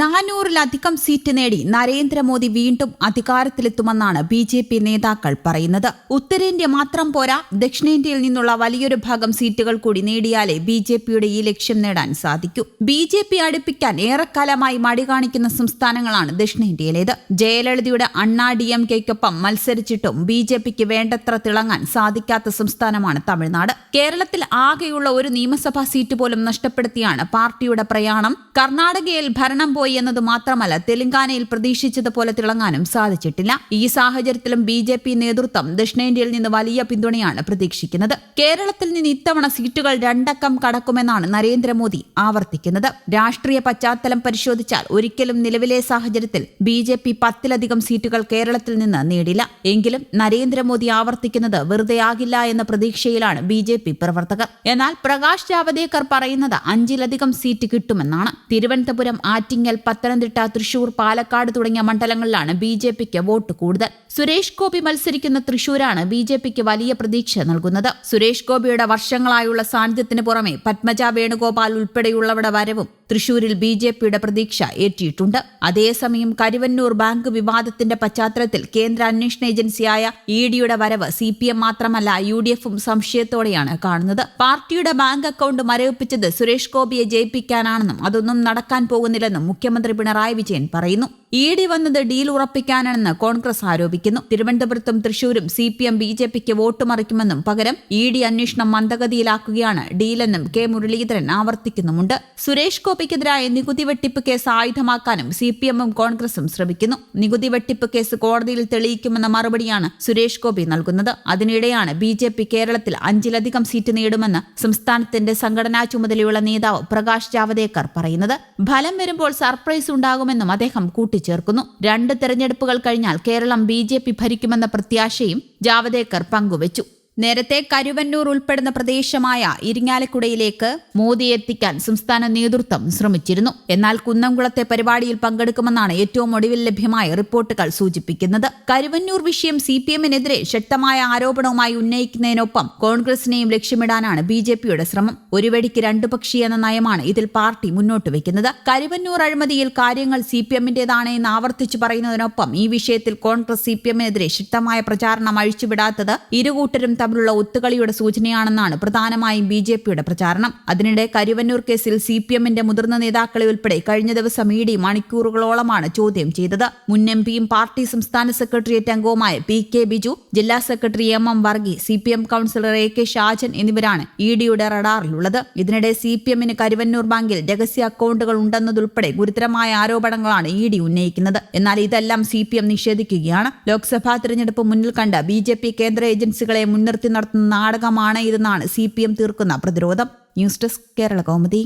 നാനൂറിലധികം seat നേടി നരേന്ദ്രമോദി വീണ്ടും അധികാരത്തിലെത്തുമെന്നാണ് B J P നേതാക്കൾ പറയുന്നത്. ഉത്തരേന്ത്യ മാത്രം പോരാ ദക്ഷിണേന്ത്യയിൽ നിന്നുള്ള വലിയൊരു ഭാഗം സീറ്റുകൾ കൂടി നേടിയാലേ ബി ജെ പിയുടെ ഈ ലക്ഷ്യം നേടാൻ സാധിക്കൂ. ബി ജെ പി അടുപ്പിക്കാൻ ഏറെക്കാലമായി മടി കാണിക്കുന്ന സംസ്ഥാനങ്ങളാണ് ദക്ഷിണേന്ത്യയിലേത്. ജയലളിതയുടെ അണ്ണാ ഡി എം കെക്കൊപ്പം മത്സരിച്ചിട്ടും ബി ജെ പിക്ക് വേണ്ടത്ര തിളങ്ങാൻ സാധിക്കാത്ത സംസ്ഥാനമാണ് തമിഴ്നാട്. കേരളത്തിൽ ആകെയുള്ള ഒരു നിയമസഭാ സീറ്റ് പോലും നഷ്ടപ്പെടുത്തിയാണ് പാർട്ടിയുടെ പ്രയാണം. കർണാടകയിൽ ഭരണം പോയി എന്നത് മാത്രമല്ല തെലങ്കാനയിൽ പ്രതീക്ഷിച്ചതുപോലെ തിളങ്ങാനും സാധിച്ചിട്ടില്ല. ഈ സാഹചര്യത്തിലും ബി ജെ പി നേതൃത്വം ദക്ഷിണേന്ത്യയിൽ നിന്ന് വലിയ പിന്തുണയാണ് പ്രതീക്ഷിക്കുന്നത്. കേരളത്തിൽ നിന്ന് ഇത്തവണ സീറ്റുകൾ രണ്ടക്കം കടക്കുമെന്നാണ് നരേന്ദ്രമോദി ആവർത്തിക്കുന്നത്. രാഷ്ട്രീയ പശ്ചാത്തലം പരിശോധിച്ചാൽ ഒരിക്കലും നിലവിലെ സാഹചര്യത്തിൽ ബി ജെ പി പത്തിലധികം സീറ്റുകൾ കേരളത്തിൽ നിന്ന് നേടില്ല. എങ്കിലും നരേന്ദ്രമോദി ആവർത്തിക്കുന്നത് വെറുതെയാകില്ല എന്ന പ്രതീക്ഷയിലാണ് ബി ജെ പി പ്രവർത്തകർ. എന്നാൽ പ്രകാശ് ജാവദേക്കർ പറയുന്നത് അഞ്ചിലധികം സീറ്റ് കിട്ടുമെന്നാണ്. തിരുവനന്തപുരം ആറ്റിങ്ങൽ പത്തനംതിട്ട തൃശൂർ പാലക്കാട് തുടങ്ങിയ മണ്ഡലങ്ങളിലാണ് ബി ജെ പിക്ക് വോട്ട് കൂടുതൽ. സുരേഷ് ഗോപി മത്സരിക്കുന്ന തൃശൂരാണ് ബി ജെ പിക്ക് വലിയ പ്രതീക്ഷ നൽകുന്നത്. സുരേഷ് ഗോപിയുടെ വർഷങ്ങളായുള്ള സാന്നിധ്യത്തിന് പുറമെ പത്മജ വേണുഗോപാൽ ഉൾപ്പെടെയുള്ളവരുടെ വരവും തൃശൂരിൽ ബി ജെ പിയുടെ പ്രതീക്ഷ ഏറ്റിയിട്ടുണ്ട്. അതേസമയം കരുവന്നൂർ ബാങ്ക് വിവാദത്തിന്റെ പശ്ചാത്തലത്തിൽ കേന്ദ്ര അന്വേഷണ ഏജൻസിയായ ഇ ഡിയുടെ വരവ് സി പി എം മാത്രമല്ല യു ഡി എഫും സംശയത്തോടെയാണ് കാണുന്നത്. പാർട്ടിയുടെ ബാങ്ക് അക്കൗണ്ട് മരവിപ്പിച്ചത് സുരേഷ് ഗോപിയെ ജയിപ്പിക്കാനാണെന്നും അതൊന്നും നടക്കാൻ പോകുന്നില്ലെന്നും മുഖ്യമന്ത്രി പിണറായി വിജയൻ പറയുന്നു ഇ ഡി വന്നത് ഡീൽ ഉറപ്പിക്കാനാണെന്ന് കോൺഗ്രസ് ആരോപിക്കുന്നു. തിരുവനന്തപുരത്തും തൃശൂരും C P M B J പിക്ക് വോട്ട് മറിക്കുമെന്നും പകരം ഇ ഡി അന്വേഷണം മന്ദഗതിയിലാക്കുകയാണ്. ഡീലെന്നും കെ മുരളീധരൻ ആവർത്തിക്കുന്നുമുണ്ട്. സുരേഷ് ഗോപിക്കെതിരായ നികുതി വെട്ടിപ്പ് കേസ് ആയുധമാക്കാനും സി പി എമ്മും കോൺഗ്രസും ശ്രമിക്കുന്നു. നികുതി വെട്ടിപ്പ് കേസ് കോടതിയിൽ തെളിയിക്കുമെന്ന മറുപടിയാണ് സുരേഷ് ഗോപി നൽകുന്നത്. അതിനിടെയാണ് ബി ജെ പി കേരളത്തിൽ അഞ്ചിലധികം സീറ്റ് നേടുമെന്ന് സംസ്ഥാനത്തിന്റെ സംഘടനാ ചുമതലയുള്ള നേതാവ് പ്രകാശ് ജാവദേക്കർ പറയുന്നത്. ഫലം വരുമ്പോൾ സർപ്രൈസ് ഉണ്ടാകുമെന്നും അദ്ദേഹം കൂട്ടിച്ചേർക്കുന്നു രണ്ട് തെരഞ്ഞെടുപ്പുകൾ കഴിഞ്ഞാൽ കേരളം ബി ഭരിക്കുമെന്ന പ്രത്യാശയും ജാവദേക്കർ പങ്കുവച്ചു. നേരത്തെ കരുവന്നൂർ ഉൾപ്പെടുന്ന പ്രദേശമായ ഇരിങ്ങാലക്കുടയിലേക്ക് മോദി എത്തിക്കാൻ സംസ്ഥാന നേതൃത്വം ശ്രമിച്ചിരുന്നു. എന്നാൽ കുന്നംകുളത്തെ പരിപാടിയിൽ പങ്കെടുക്കുമെന്നാണ് ഏറ്റവും ഒടുവിൽ ലഭ്യമായ റിപ്പോർട്ടുകൾ സൂചിപ്പിക്കുന്നത്. കരുവന്നൂർ വിഷയം സി പി എമ്മിനെതിരെ ശക്തമായ ആരോപണവുമായി ഉന്നയിക്കുന്നതിനൊപ്പം കോൺഗ്രസിനെയും ലക്ഷ്യമിടാനാണ് ബി ജെ പിയുടെ ശ്രമം. ഒരു വെടിക്ക് രണ്ടു എന്ന നയമാണ് ഇതിൽ പാർട്ടി മുന്നോട്ട് വെക്കുന്നത്. കരുവന്നൂർ അഴിമതിയിൽ കാര്യങ്ങൾ സി പി എമ്മിന്റേതാണ് എന്ന് ആവർത്തിച്ചു പറയുന്നതിനൊപ്പം ഈ വിഷയത്തിൽ കോൺഗ്രസ് സി പി എമ്മിനെതിരെ ശക്തമായ പ്രചാരണം അഴിച്ചുവിടാത്തത് ഇരുകൂട്ടരും തമ്മിലുള്ള ഒത്തുകളിയുടെ സൂചനയാണെന്നാണ് പ്രധാനമായും ബി ജെ പിയുടെ പ്രചാരണം. അതിനിടെ കരുവന്നൂർ കേസിൽ സി പി എമ്മിന്റെ മുതിർന്ന നേതാക്കളെ ഉൾപ്പെടെ കഴിഞ്ഞ ദിവസം ഇ ഡി മണിക്കൂറുകളോളമാണ് ചോദ്യം ചെയ്തത്. മുൻ എം പിയും പാർട്ടി സംസ്ഥാന സെക്രട്ടേറിയറ്റ് അംഗവുമായ പി കെ ബിജു ജില്ലാ secretary M M Varghese C P M councillor A K Shajan എന്നിവരാണ് ഇ ഡിയുടെ റഡാറിലുള്ളത്. ഇതിനിടെ സി പി എമ്മിന് കരുവന്നൂർ ബാങ്കിൽ രഹസ്യ അക്കൗണ്ടുകൾ ഉണ്ടെന്നതുൾപ്പെടെ ഗുരുതരമായ ആരോപണങ്ങളാണ് ഇ ഡി ഉന്നയിക്കുന്നത്. എന്നാൽ ഇതെല്ലാം സി പി എം നിഷേധിക്കുകയാണ്. ലോക്സഭാ തിരഞ്ഞെടുപ്പ് മുന്നിൽ കണ്ട ബി ജെ പി കേന്ദ്ര ഏജൻസികളെ നിർത്തി നടത്തുന്ന നാടകമാണ് ഇതെന്നാണ് സി തീർക്കുന്ന പ്രതിരോധം. News desk Kerala Kaumudi.